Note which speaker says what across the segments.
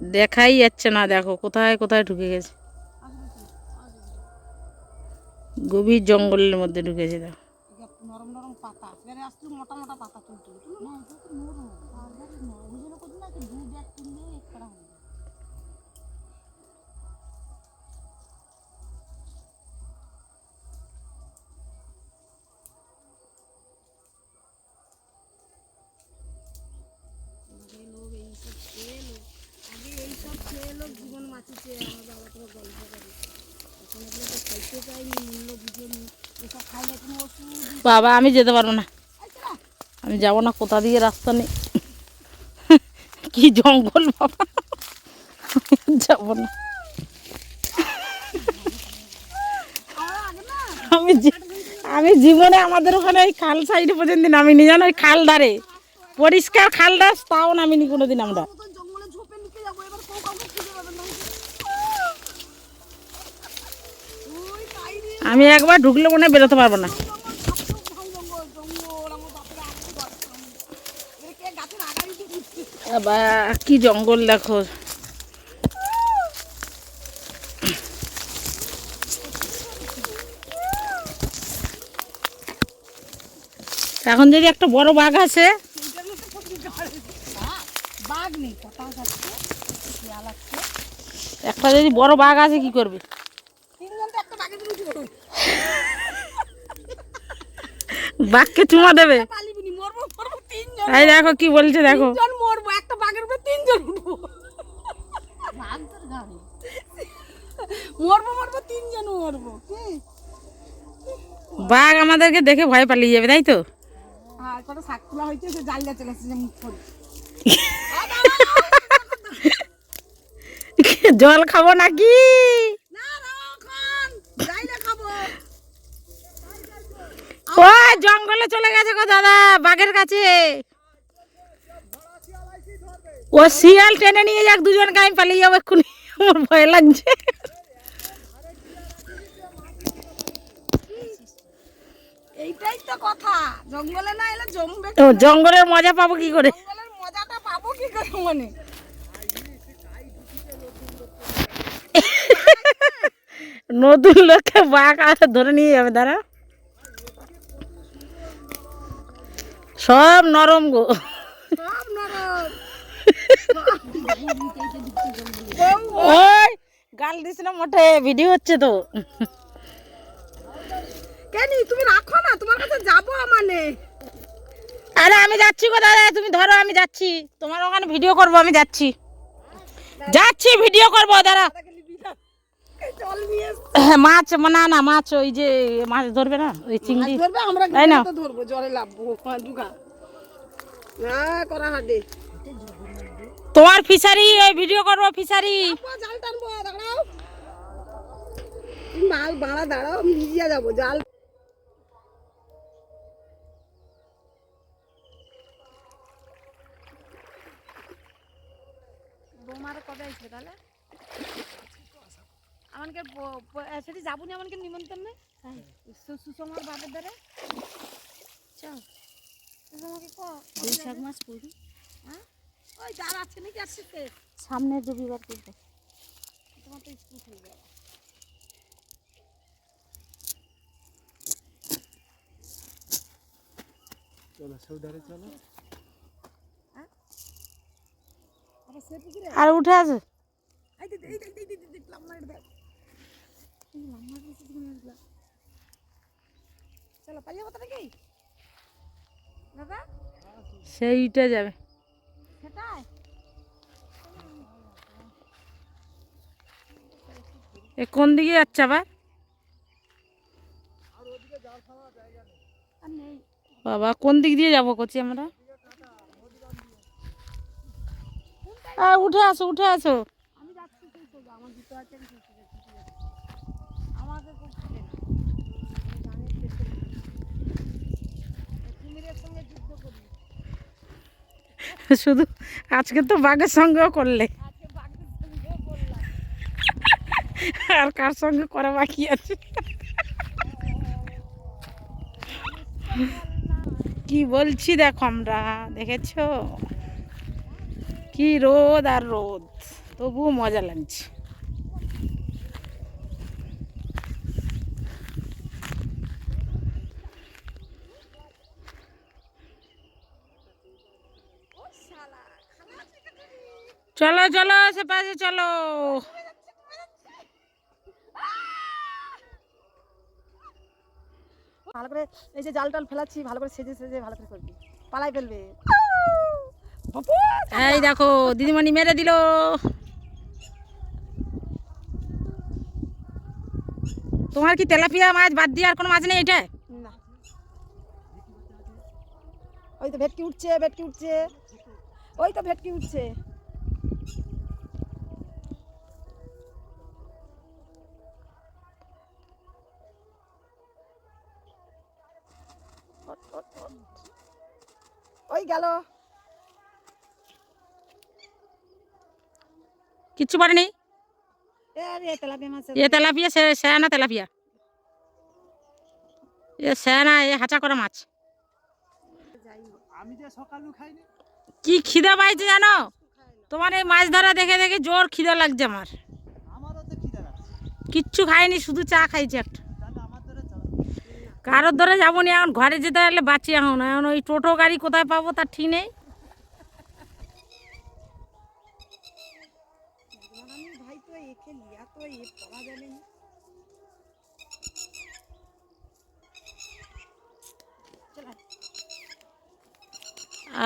Speaker 1: দেখাই যাচ্ছে না দেখো কোথায় কোথায় ঢুকে গেছে। গভীর জঙ্গলের মধ্যে ঢুকেছে দেখো।
Speaker 2: নরম নরম পাতা এবারে আসলে মোটা মোটা পাতা তুলতে এইসব লোক জীবন বাঁচিয়েছে আমার বাবা তো গল্প করে এখন এগুলো তো খাইতে চাইনি মূল্য বুঝেনি এসব খাইলে কোনো ওষুধ
Speaker 1: বাবা আমি যেতে পারব না। আমি যাব না কোথা দিয়ে রাস্তা নেই। কি জঙ্গল বাবা। যাব না। আমি আমি জীবনে আমাদের ওখানে ওই খাল সাইডে পর্যন্ত নামিনি জানো ওই খাল ধারে। পরিষ্কার খাল দাস তাও নামিনি কোনোদিন আমরা। আমি একবার ঢুকলে মনে বেরোতে পারব না।
Speaker 2: কে
Speaker 1: জঙ্গল দেখো। এখন যদি একটা বড় বাঘ আছে, একটা যদি বড় বাঘ আছে কি করবে
Speaker 2: তিনজন তো একটা বাঘের উঠে পড়বে
Speaker 1: বাঘকে চুমা দেবে। এই দেখো কি বলছে দেখো।
Speaker 2: মরবো একটা বাঘের উপরে তিনজন উঠবো। মরবো মরবো তিনজন মরবো।
Speaker 1: বাঘ আমাদেরকে দেখে ভয় পালিয়ে যাবে তাই তো?
Speaker 2: আর কত শাক তোলা হয়েছে সে জালিয়া চলে এসেছে মুখ করে
Speaker 1: জল খাব নাকি
Speaker 2: না রাখন জাইলে খাব
Speaker 1: ও জঙ্গলে চলে গেছে গো দাদা বাঘের কাছে। ও শিয়াল টেনে নিয়ে যাক দুজনকে আমি পালিয়ে যাব এক্ষুনি আমার ভয় লাগছে।
Speaker 2: এইটাই তো কথা জঙ্গলে না এলে জমবে
Speaker 1: তো জঙ্গলের মজা পাবো কি করে?
Speaker 2: জঙ্গলের মজাটা পাবো কি করে মনে?
Speaker 1: নতুন লোককে বাঘ আর ধরে নিয়ে যাবে দাঁড়া সব নরম গো।
Speaker 2: সব নরম।
Speaker 1: ওই গাল দিস না মোটে ভিডিও হচ্ছে তো।
Speaker 2: কেনি তুমি রাখো না তোমার কাছে যাব মানে
Speaker 1: আরে আমি যাচ্ছি গো দাদা তুমি ধরো আমি যাচ্ছি। তোমার ওখানে ভিডিও করব আমি যাচ্ছি। যাচ্ছি ভিডিও করব দাঁড়া।
Speaker 2: এসছে।
Speaker 1: মাছ না না মাছ ওই যে মাছ ধরবে না? ওই চিংড়ি।
Speaker 2: ধরবে আমরা
Speaker 1: তাই না?
Speaker 2: ধরবো জলে লাভবো হ্যাঁ, না করা হাডে
Speaker 1: তোমার ফিশারি ওই ভিডিও করব ফিশারি।
Speaker 2: জাল টানবো দাঁড়াও। মাল বাড়া দাঁড়াও আমি ভিজিয়া যাব জাল।
Speaker 3: বৌমারা কবে আসবে তাহলে? আমাকে সেটি যাব না আমাকে নিমন্ত্রণ সুষমার বাপের দ্বারে চল সুষমাকে ক
Speaker 1: বৈশাখ মাস পড়ি
Speaker 2: হ্যাঁ? ওই জাল আছে নাকি আসছে কে
Speaker 1: সামনের রবিবার করব
Speaker 2: তোমার তো স্কুল খুলে যাবে আবার সে পুকুরে
Speaker 1: আর উঠে আছে
Speaker 2: এই এই এই দেখ যাব
Speaker 1: সেইটা যাবে। এ কোন দিকে যাচ্ছে আবার? বাবা কোন দিক দিয়ে যাব করছি আমরা? উঠে আসো উঠে আসো।
Speaker 2: আমি যাচ্ছি আমার জুতো আছে আমি শুনতে যাচ্ছি ঠিক আছে আমাকে খুব থাকে না আমি জানি পেছনে কুমিরের সঙ্গে যুদ্ধ করি
Speaker 1: শুধু আজকে তো বাঘের সঙ্গেও করলে। আর কার সঙ্গে করা বাকি আছে? কি বলছি দেখো আমরা, দেখেছ? কি রোদ আর রোদ, তবুও মজা লাগছে। চলো চলো সে পাশে চলো।
Speaker 3: ভালো করে এই যে জাল টাল ফেলাচ্ছি ভালো করে সেজে সেজে ভালো করে করবি। পালাই ফেলবে।
Speaker 1: এই দেখো দিদিমণি মেরে দিল। তোমার কি তেলাপিয়া মাছ বাদ দিয়ে আর কোনো মাছ নেই এটা?
Speaker 3: না। ওই তো ভেটকি উঠছে ভেটকি উঠছে। ওই তো ভেটকি উঠছে। ওই গেল।
Speaker 1: কিচ্ছু পারেনি
Speaker 3: এ তেলাপিয়া মাছ
Speaker 1: এ তেলাপিয়া সে সেনা তেলাপিয়া। এ সেনা এ হাঁচা করা মাছ। কি খিদে পাইছে জানো? তোমার এই মাছ ধরা দেখে দেখে জোর খিদে লাগছে আমার। কিচ্ছু খাইনি শুধু চা খাইছে একটা। কারোর ধরে যাব না এখন ঘরে যেতে পারলে বাঁচি এখন। এখন ওই টোটো গাড়ি কোথায় পাবো তার ঠিক নেই।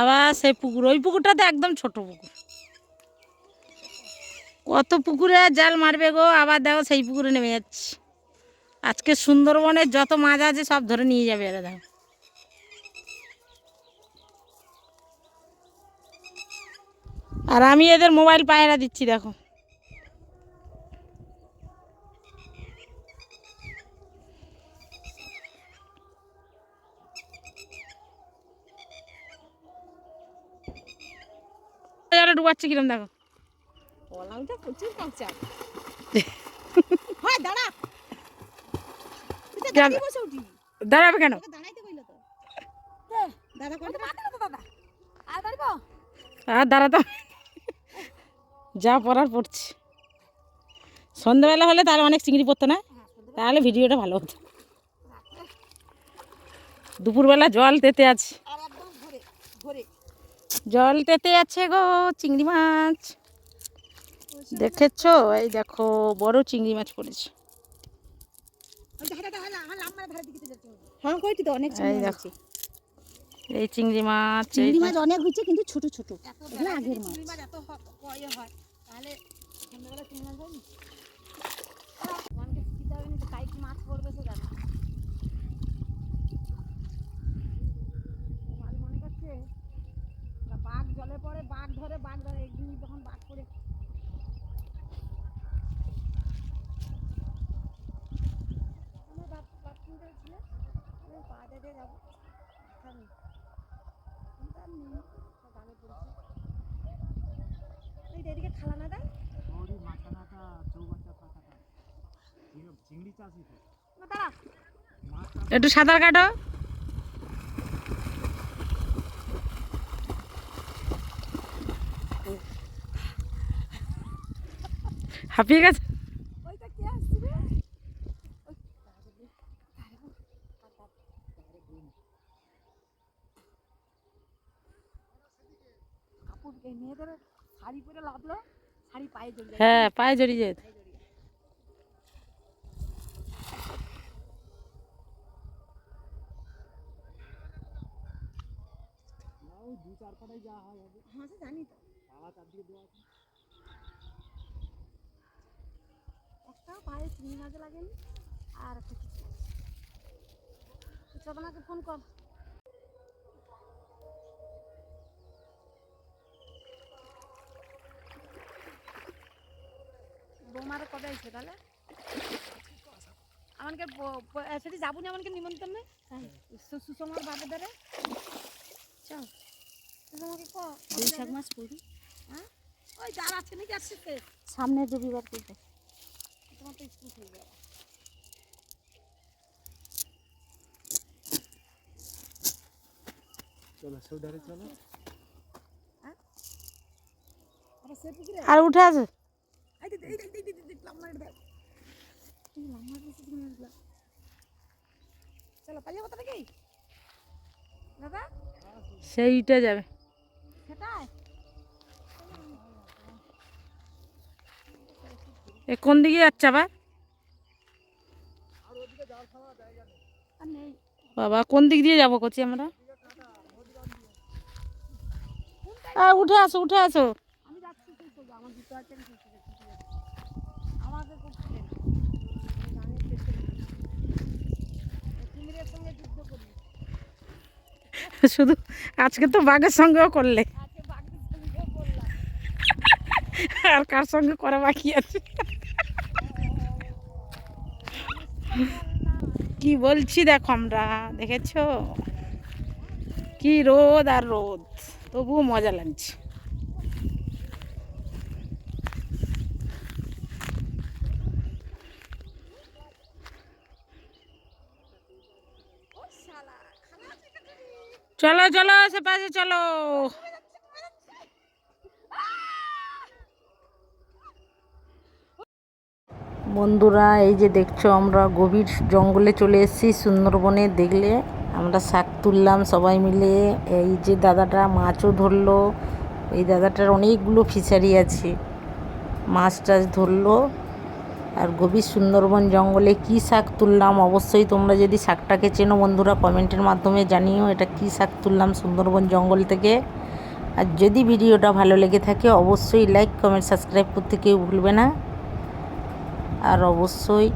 Speaker 1: আবার সেই পুকুর, ওই পুকুরটা তো একদম ছোট পুকুর। কত পুকুরে জাল মারবে গো, আবার দেখো সেই পুকুরে নেমে যাচ্ছি। আজকে সুন্দরবনের যত মাছ আছে সব ধরে নিয়ে যাবে এরা দেখো। আর আমি এদের মোবাইল পায়রা দিচ্ছি দেখো। ডুবাচ্ছে কিরম দেখো।
Speaker 3: হয় দাঁড়া তুই তো
Speaker 1: কেন?
Speaker 3: দাঁড়িয়ে বসে উঠি
Speaker 1: দাঁড়াবে কেন?
Speaker 3: আর
Speaker 1: যা পড়ার পড়ছি। সন্ধ্যাবেলা হলে তাহলে অনেক চিংড়ি পড়তো না? তাহলে ভিডিওটা ভালো হতো। দুপুরবেলা জল তেতে আছে। জল তেতে আছে গো চিংড়ি মাছ। দেখেছ? এই দেখো বড় চিংড়ি মাছ পড়েছে।
Speaker 3: হয় কইটি তো অনেক চিংড়ি মাছ
Speaker 1: এই চিংড়ি মাছ
Speaker 3: চিংড়ি মাছ অনেক হয়েছে কিন্তু ছোট ছোট। এগুলো আগের মাছ
Speaker 2: চিংড়ি মাছ। এত হয় তাহলে সন্ধ্যাবেলা চিংড়ি মাছ হয়নি মনকে শিখিতে হবে না যে তাই কি মাছ পড়বে সে জানে মাছ মনে করছে ওরা বাঘ জলে পড়ে বাঘ ধরে বাঘ ধরে একদিন যখন বাঘ পড়ে আমার বাপ বাথরুমটা ছিল আমি পা দেখে যাব খাবি কিন্তু আর নেই সব ভালো পড়েছে এই এদিকে খালা না দেয় না দাঁড়া
Speaker 1: একটু সাঁতার কাটো। হাঁপিয়ে গেছে?
Speaker 3: হ্যাঁ পায়ে জড়িয়ে রে
Speaker 2: পায়ে চলে যায়
Speaker 1: হ্যাঁ যেত
Speaker 3: হ্যাঁ সে জানি তো।
Speaker 2: একটা পায়ে চিংড়ি মাছ লাগেনি আর একটা কিছু চদনাকে ফোন কর। বৌমারে কবে আসবে তাহলে? আমাকে সেটি যাব না আমাকে নিমন্ত্রণ? নেই সু- সুষমার বাপের দ্বারে? চল।
Speaker 3: বৈশাখ মাস পড়ি।
Speaker 2: হ্যাঁ? ওই যার আছে নাকি আসছে সে
Speaker 3: সামনের রবিবার করব
Speaker 2: তোমার তো স্কুল হয়ে যাবে
Speaker 1: আর উঠে আছে।
Speaker 2: এই দে,
Speaker 1: এ কোন দিকে যাচ্ছে আবার? বাবা, কোন দিক দিয়ে যাব করছি আমরা? উঠে আসো উঠে আসো। শুধু আজকে তো বাঘের সঙ্গেও করলে। আর কার সঙ্গে করা বাকি আছে? কি বলছি দেখো আমরা, দেখেছ? কি রোদ আর রোদ, তবুও মজা লাগছে। চলো চলো, সে পাশে চলো। বন্ধুরা, এই যে দেখছ আমরা গভীর জঙ্গলে চলে এসেছি সুন্দরবনে। দেখলে আমরা শাক তুললাম সবাই মিলে। এই যে দাদাটা মাছও ধরলো। এই দাদাটার অনেকগুলো ফিশারি আছে। মাছ টাছ ধরলো। আর গভীর সুন্দরবন জঙ্গলে কি শাক তুললাম? অবশ্যই তোমরা যদি শাকটাকে চেনো বন্ধুরা, কমেন্টের মাধ্যমে জানিও এটা কি শাক তুললাম সুন্দরবন জঙ্গল থেকে। আর যদি ভিডিওটা ভালো লেগে থাকে, অবশ্যই লাইক কমেন্ট সাবস্ক্রাইব করতে কেউ ভুলবে না। আর অবশ্যই